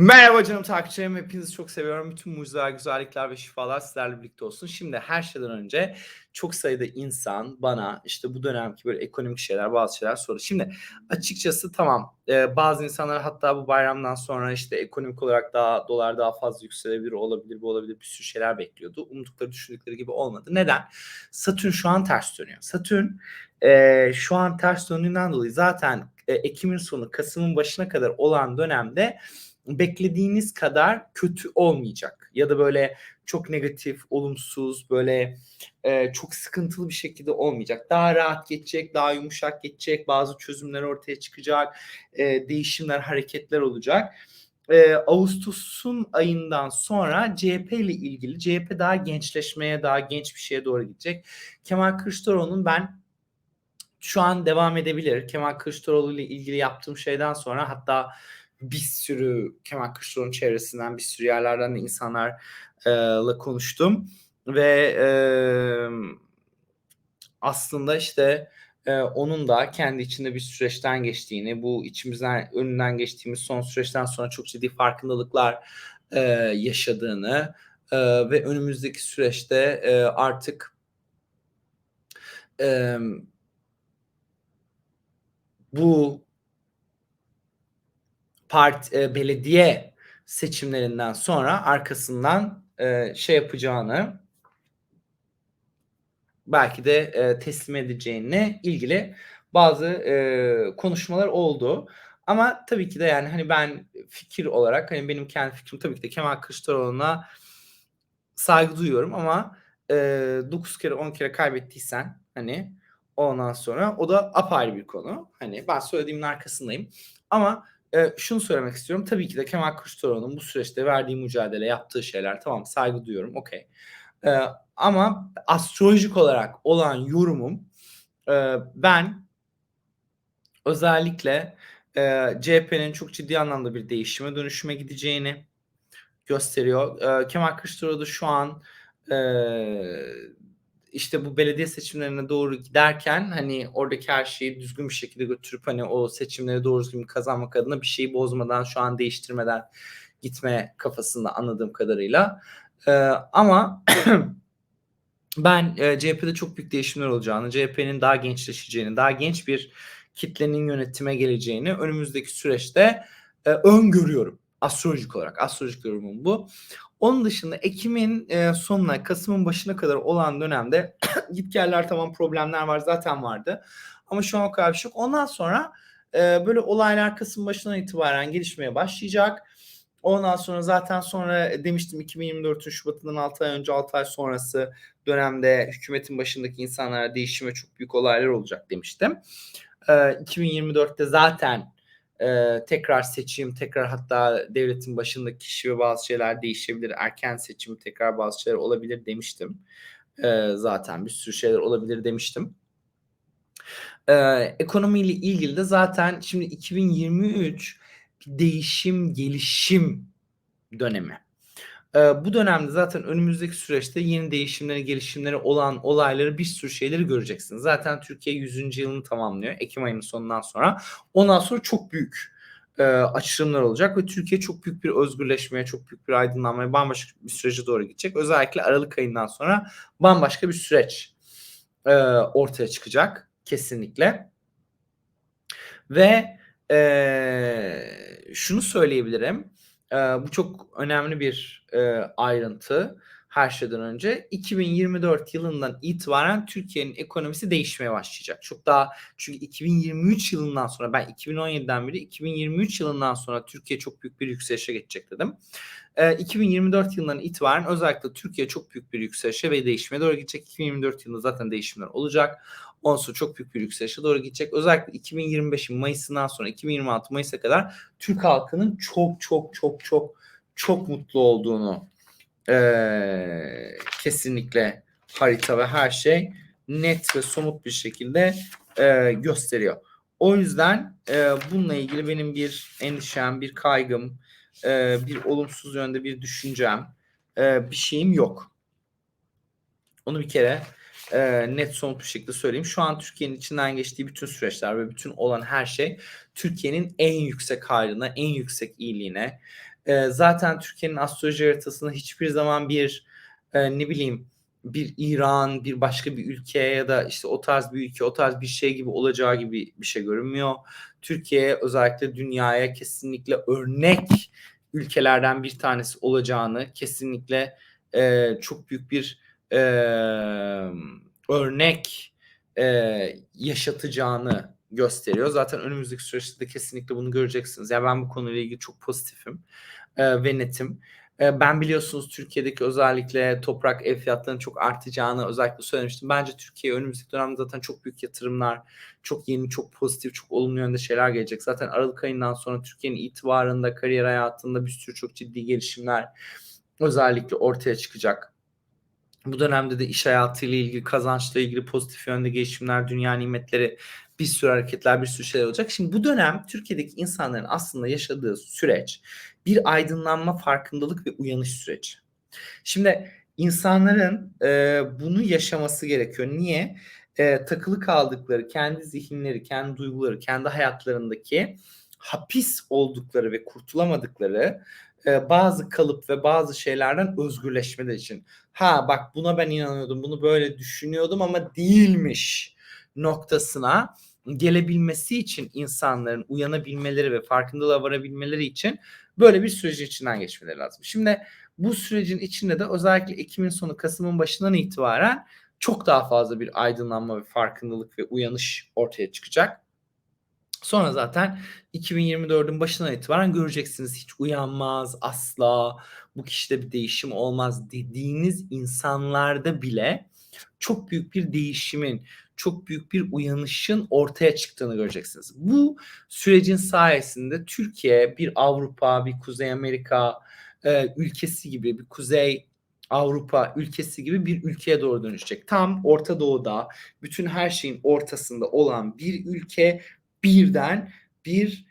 Merhaba canım takipçilerim. Hepinizi çok seviyorum. Bütün mucizeler, güzellikler ve şifalar sizlerle birlikte olsun. Şimdi her şeyden önce çok sayıda insan bana işte bu dönemki böyle ekonomik şeyler, bazı şeyler soruyor. Şimdi açıkçası tamam e, bazı insanlar hatta bu bayramdan sonra işte ekonomik olarak daha dolar daha fazla yükselebilir, olabilir, bu olabilir bir sürü şeyler bekliyordu. Umdukları, düşündükleri gibi olmadı. Neden? Satürn şu an ters dönüyor. Satürn e, şu an ters döndüğünden dolayı zaten e, Ekim'in sonu, Kasım'ın başına kadar olan dönemde beklediğiniz kadar kötü olmayacak. Ya da böyle çok negatif, olumsuz, böyle e, çok sıkıntılı bir şekilde olmayacak. Daha rahat geçecek, daha yumuşak geçecek, bazı çözümler ortaya çıkacak, e, değişimler, hareketler olacak. E, Ağustos'un ayından sonra CHP ile ilgili, CHP daha gençleşmeye, daha genç bir şeye doğru gidecek. Kemal Kılıçdaroğlu'nun ben şu an devam edebilir. Kemal Kılıçdaroğlu ile ilgili yaptığım şeyden sonra hatta bir sürü Kemal Kılıçdaroğlu'nun çevresinden bir sürü yerlerden de insanlarla konuştum. Ve e, aslında işte e, onun da kendi içinde bir süreçten geçtiğini, bu içimizden önünden geçtiğimiz son süreçten sonra çok ciddi farkındalıklar e, yaşadığını e, ve önümüzdeki süreçte e, artık e, bu part e, belediye seçimlerinden sonra arkasından e, şey yapacağını belki de e, teslim edeceğine ilgili bazı e, konuşmalar oldu. Ama tabii ki de yani hani ben fikir olarak hani benim kendi fikrim tabii ki de Kemal Kılıçdaroğlu'na saygı duyuyorum ama e, 9 kere 10 kere kaybettiysen hani ondan sonra o da apayrı bir konu. Hani ben söylediğimin arkasındayım. Ama e, şunu söylemek istiyorum. Tabii ki de Kemal Kılıçdaroğlu'nun bu süreçte verdiği mücadele, yaptığı şeyler tamam saygı duyuyorum. Okey. E, ama astrolojik olarak olan yorumum e, ben özellikle e, CHP'nin çok ciddi anlamda bir değişime dönüşüme gideceğini gösteriyor. E, Kemal Kılıçdaroğlu şu an e, işte bu belediye seçimlerine doğru giderken hani oradaki her şeyi düzgün bir şekilde götürüp hani o seçimleri doğru düzgün kazanmak adına bir şeyi bozmadan şu an değiştirmeden gitme kafasında anladığım kadarıyla. Ee, ama ben e, CHP'de çok büyük değişimler olacağını, CHP'nin daha gençleşeceğini, daha genç bir kitlenin yönetime geleceğini önümüzdeki süreçte e, öngörüyorum. Astrolojik olarak. Astrolojik yorumum bu. Onun dışında Ekim'in e, sonuna, Kasım'ın başına kadar olan dönemde gitgeller tamam problemler var zaten vardı. Ama şu an o kadar bir şey yok. Ondan sonra e, böyle olaylar Kasım başından itibaren gelişmeye başlayacak. Ondan sonra zaten sonra demiştim 2024'ün Şubat'ından 6 ay önce 6 ay sonrası dönemde hükümetin başındaki insanlara değişim ve çok büyük olaylar olacak demiştim. E, 2024'te zaten e, tekrar seçim, tekrar hatta devletin başındaki kişi ve bazı şeyler değişebilir. Erken seçim, tekrar bazı şeyler olabilir demiştim. E, zaten bir sürü şeyler olabilir demiştim. E, ekonomiyle ilgili de zaten şimdi 2023 bir değişim, gelişim dönemi. Ee, bu dönemde zaten önümüzdeki süreçte yeni değişimleri, gelişimleri olan olayları bir sürü şeyleri göreceksiniz. Zaten Türkiye 100. yılını tamamlıyor Ekim ayının sonundan sonra. Ondan sonra çok büyük e, açılımlar olacak ve Türkiye çok büyük bir özgürleşmeye, çok büyük bir aydınlanmaya, bambaşka bir sürece doğru gidecek. Özellikle Aralık ayından sonra bambaşka bir süreç e, ortaya çıkacak kesinlikle. Ve e, şunu söyleyebilirim e, bu çok önemli bir e, ayrıntı her şeyden önce 2024 yılından itibaren Türkiye'nin ekonomisi değişmeye başlayacak. Çok daha çünkü 2023 yılından sonra ben 2017'den beri 2023 yılından sonra Türkiye çok büyük bir yükselişe geçecek dedim. E, 2024 yılından itibaren özellikle Türkiye çok büyük bir yükselişe ve değişime doğru gidecek. 2024 yılında zaten değişimler olacak. Sonra çok büyük bir yükselişe doğru gidecek. Özellikle 2025'in Mayıs'ından sonra 2026 Mayıs'a kadar Türk halkının çok çok çok çok çok mutlu olduğunu ee, kesinlikle harita ve her şey net ve somut bir şekilde e, gösteriyor. O yüzden e, bununla ilgili benim bir endişem, bir kaygım, e, bir olumsuz yönde bir düşüncem, e, bir şeyim yok. Onu bir kere e, net somut bir şekilde söyleyeyim. Şu an Türkiye'nin içinden geçtiği bütün süreçler ve bütün olan her şey Türkiye'nin en yüksek haline, en yüksek iyiliğine, Eee, zaten Türkiye'nin astroloji haritasında hiçbir zaman bir, eee, ne bileyim, bir İran, bir başka bir ülke ya da, işte, o tarz bir ülke, o tarz bir şey gibi olacağı gibi bir şey görünmüyor. Türkiye özellikle dünyaya kesinlikle örnek ülkelerden bir tanesi olacağını, kesinlikle, eee, çok büyük bir, emm, örnek, eee, yaşatacağını gösteriyor. Zaten önümüzdeki süreçte de kesinlikle bunu göreceksiniz. Ya, ben bu konuyla ilgili çok pozitifim, eee, ve netim. Eee, ben biliyorsunuz Türkiye'deki özellikle toprak ev fiyatlarının çok artacağını özellikle söylemiştim. Bence Türkiye'ye önümüzdeki dönemde zaten çok büyük yatırımlar, çok yeni, çok pozitif, çok olumlu yönde şeyler gelecek. Zaten aralık ayından sonra Türkiye'nin itibarında, kariyer hayatında bir sürü çok ciddi gelişimler özellikle ortaya çıkacak. Bu dönemde de iş hayatıyla ilgili, kazançla ilgili pozitif yönde gelişimler, dünya nimetleri, bir sürü hareketler, bir sürü şeyler olacak. Şimdi bu dönem Türkiye'deki insanların aslında yaşadığı süreç bir aydınlanma, farkındalık ve uyanış süreci. Şimdi insanların e, bunu yaşaması gerekiyor. Niye? E, takılı kaldıkları kendi zihinleri, kendi duyguları, kendi hayatlarındaki hapis oldukları ve kurtulamadıkları e, bazı kalıp ve bazı şeylerden özgürleşmeleri için. Ha bak buna ben inanıyordum, bunu böyle düşünüyordum ama değilmiş noktasına gelebilmesi için insanların uyanabilmeleri ve farkındalığa varabilmeleri için böyle bir sürecin içinden geçmeleri lazım. Şimdi bu sürecin içinde de özellikle Ekim'in sonu Kasım'ın başından itibaren çok daha fazla bir aydınlanma ve farkındalık ve uyanış ortaya çıkacak. Sonra zaten 2024'ün başından itibaren göreceksiniz hiç uyanmaz asla bu kişide bir değişim olmaz dediğiniz insanlarda bile çok büyük bir değişimin, çok büyük bir uyanışın ortaya çıktığını göreceksiniz. Bu sürecin sayesinde Türkiye bir Avrupa, bir Kuzey Amerika e, ülkesi gibi, bir Kuzey Avrupa ülkesi gibi bir ülkeye doğru dönüşecek. Tam Orta Doğu'da bütün her şeyin ortasında olan bir ülke birden bir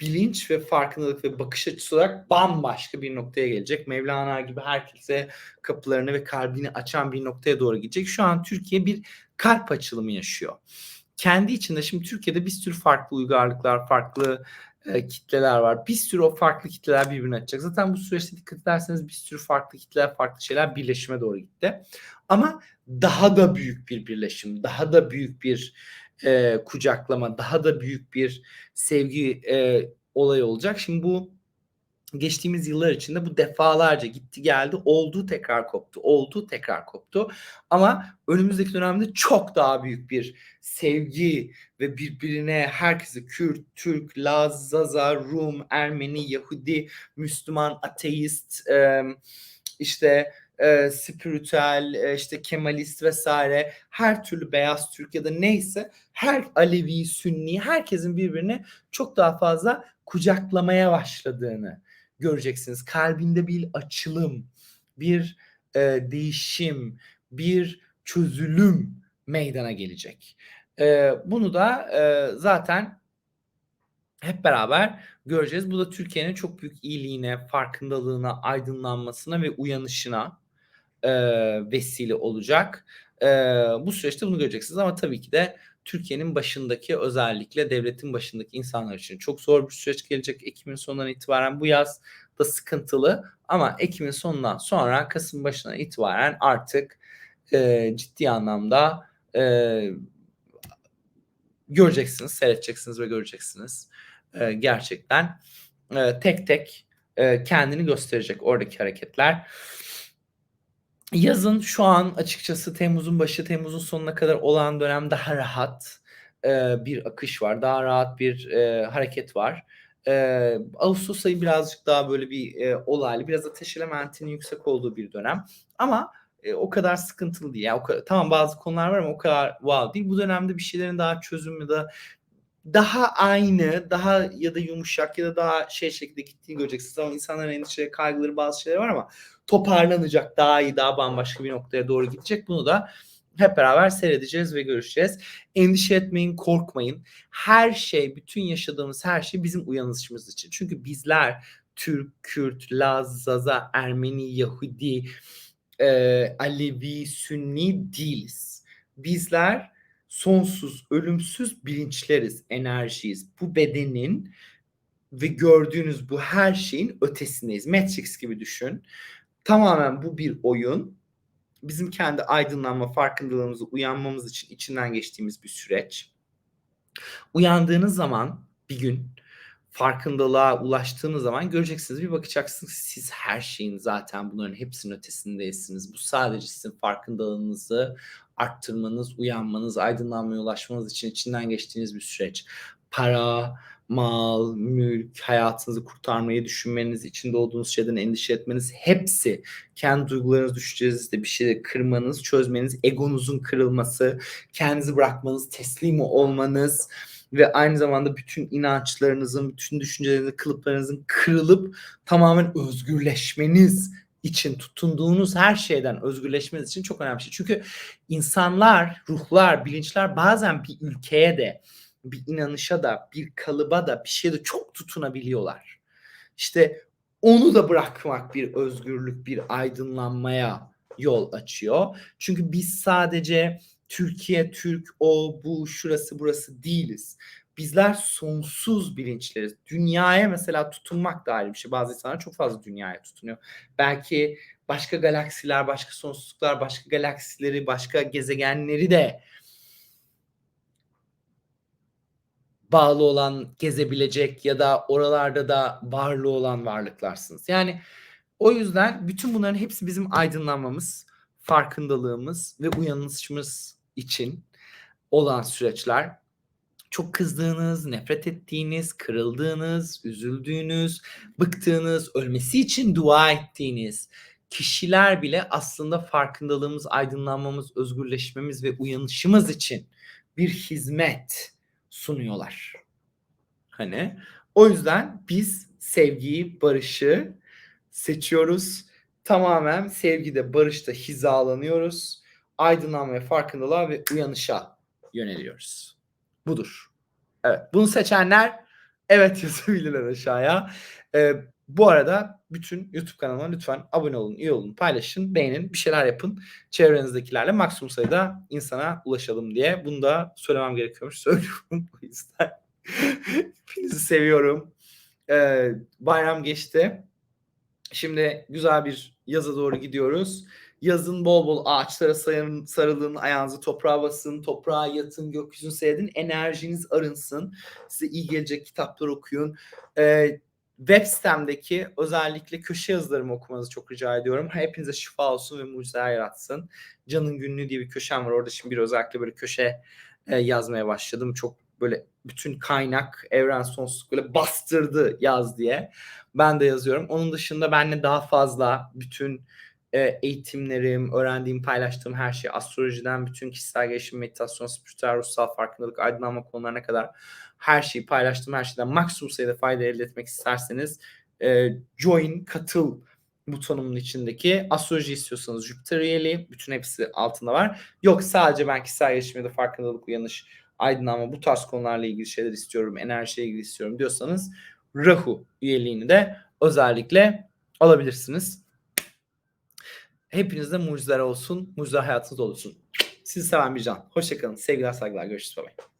bilinç ve farkındalık ve bakış açısı olarak bambaşka bir noktaya gelecek. Mevlana gibi herkese kapılarını ve kalbini açan bir noktaya doğru gidecek. Şu an Türkiye bir kalp açılımı yaşıyor. Kendi içinde şimdi Türkiye'de bir sürü farklı uygarlıklar, farklı e, kitleler var. Bir sürü o farklı kitleler birbirine açacak. Zaten bu süreçte dikkat ederseniz bir sürü farklı kitleler, farklı şeyler birleşime doğru gitti. Ama daha da büyük bir birleşim, daha da büyük bir e, kucaklama, daha da büyük bir sevgi e, olayı olacak. Şimdi bu geçtiğimiz yıllar içinde bu defalarca gitti geldi oldu tekrar koptu oldu tekrar koptu ama önümüzdeki dönemde çok daha büyük bir sevgi ve birbirine herkese Kürt, Türk, Laz, Zaza, Rum, Ermeni, Yahudi, Müslüman, ateist işte e, spiritüel, e, işte Kemalist vesaire her türlü beyaz Türk ya da neyse her Alevi, Sünni herkesin birbirini çok daha fazla kucaklamaya başladığını göreceksiniz. Kalbinde bir açılım, bir e, değişim, bir çözülüm meydana gelecek. E, bunu da e, zaten hep beraber göreceğiz. Bu da Türkiye'nin çok büyük iyiliğine, farkındalığına, aydınlanmasına ve uyanışına e, vesile olacak. E, bu süreçte bunu göreceksiniz ama tabii ki de Türkiye'nin başındaki özellikle devletin başındaki insanlar için çok zor bir süreç gelecek. Ekim'in sonundan itibaren bu yaz da sıkıntılı ama Ekim'in sonundan sonra Kasım başına itibaren artık e, ciddi anlamda e, göreceksiniz, seyredeceksiniz ve göreceksiniz. E, gerçekten e, tek tek e, kendini gösterecek oradaki hareketler. Yazın şu an açıkçası Temmuz'un başı, Temmuz'un sonuna kadar olan dönem daha rahat e, bir akış var. Daha rahat bir e, hareket var. E, Ağustos ayı birazcık daha böyle bir e, olaylı, biraz ateş elementinin yüksek olduğu bir dönem. Ama e, o kadar sıkıntılı değil. Yani o kadar, tamam bazı konular var ama o kadar wow değil. Bu dönemde bir şeylerin daha çözüm ya da daha aynı, daha ya da yumuşak ya da daha şey şekilde gittiğini göreceksiniz. Ama insanların endişeleri, kaygıları bazı şeyler var ama toparlanacak, daha iyi, daha bambaşka bir noktaya doğru gidecek. Bunu da hep beraber seyredeceğiz ve görüşeceğiz. Endişe etmeyin, korkmayın. Her şey, bütün yaşadığımız her şey bizim uyanışımız için. Çünkü bizler Türk, Kürt, Laz, Zaza, Ermeni, Yahudi, e, Alevi, Sünni değiliz. Bizler sonsuz, ölümsüz bilinçleriz, enerjiyiz. Bu bedenin ve gördüğünüz bu her şeyin ötesindeyiz. Matrix gibi düşün. Tamamen bu bir oyun. Bizim kendi aydınlanma, farkındalığımızı uyanmamız için içinden geçtiğimiz bir süreç. Uyandığınız zaman bir gün farkındalığa ulaştığınız zaman göreceksiniz bir bakacaksınız siz her şeyin zaten bunların hepsinin ötesindeysiniz. Bu sadece sizin farkındalığınızı arttırmanız, uyanmanız, aydınlanmaya ulaşmanız için içinden geçtiğiniz bir süreç. Para, mal, mülk, hayatınızı kurtarmayı düşünmeniz, içinde olduğunuz şeyden endişe etmeniz hepsi kendi duygularınız, düşüncelerinizde bir şeyleri kırmanız, çözmeniz, egonuzun kırılması, kendinizi bırakmanız, teslim olmanız ve aynı zamanda bütün inançlarınızın, bütün düşüncelerinizin, kılıplarınızın kırılıp tamamen özgürleşmeniz için tutunduğunuz her şeyden özgürleşmeniz için çok önemli bir şey. Çünkü insanlar, ruhlar, bilinçler bazen bir ülkeye de bir inanışa da bir kalıba da bir şeye de çok tutunabiliyorlar. İşte onu da bırakmak bir özgürlük, bir aydınlanmaya yol açıyor. Çünkü biz sadece Türkiye, Türk, o, bu, şurası, burası değiliz. Bizler sonsuz bilinçleriz. Dünyaya mesela tutunmak da ayrı bir şey. Bazı insanlar çok fazla dünyaya tutunuyor. Belki başka galaksiler, başka sonsuzluklar, başka galaksileri, başka gezegenleri de bağlı olan, gezebilecek ya da oralarda da varlığı olan varlıklarsınız. Yani o yüzden bütün bunların hepsi bizim aydınlanmamız, farkındalığımız ve uyanışımız için olan süreçler. Çok kızdığınız, nefret ettiğiniz, kırıldığınız, üzüldüğünüz, bıktığınız, ölmesi için dua ettiğiniz kişiler bile aslında farkındalığımız, aydınlanmamız, özgürleşmemiz ve uyanışımız için bir hizmet sunuyorlar. Hani o yüzden biz sevgiyi, barışı seçiyoruz. Tamamen sevgide, barışta hizalanıyoruz. Aydınlanmaya, farkındalığa ve uyanışa yöneliyoruz. Budur. Evet. Bunu seçenler evet yazabilirler aşağıya. Ee, bu arada bütün YouTube kanalıma lütfen abone olun, iyi olun, paylaşın, beğenin, bir şeyler yapın. Çevrenizdekilerle maksimum sayıda insana ulaşalım diye. Bunu da söylemem gerekiyormuş. Söylüyorum o yüzden. Hepinizi seviyorum. Ee, bayram geçti. Şimdi güzel bir yaza doğru gidiyoruz. Yazın bol bol ağaçlara sarın, sarılın, ayağınızı toprağa basın, toprağa yatın, gökyüzünü seyredin, enerjiniz arınsın. Size iyi gelecek kitaplar okuyun. Ee, web sitemdeki özellikle köşe yazılarımı okumanızı çok rica ediyorum. Hepinize şifa olsun ve mucizeler yaratsın. Canın Günlüğü diye bir köşem var. Orada şimdi bir özellikle böyle köşe e, yazmaya başladım. Çok böyle bütün kaynak, evren sonsuzluk böyle bastırdı yaz diye. Ben de yazıyorum. Onun dışında benle daha fazla bütün e, eğitimlerim, öğrendiğim, paylaştığım her şey astrolojiden bütün kişisel gelişim, meditasyon, spiritüel, ruhsal farkındalık, aydınlanma konularına kadar her şeyi paylaştığım her şeyden maksimum sayıda fayda elde etmek isterseniz e, join, katıl butonumun içindeki astroloji istiyorsanız Jüpiter üyeliği bütün hepsi altında var. Yok sadece ben kişisel gelişim ya da farkındalık, uyanış, aydınlanma bu tarz konularla ilgili şeyler istiyorum, enerjiyle ilgili istiyorum diyorsanız Rahu üyeliğini de özellikle alabilirsiniz. Hepinizde mucizeler olsun, mucizeler hayatınızda olsun. Sizi seven bir can. Hoşçakalın. Sevgiler, saygılar. Görüşürüz. Bye bye.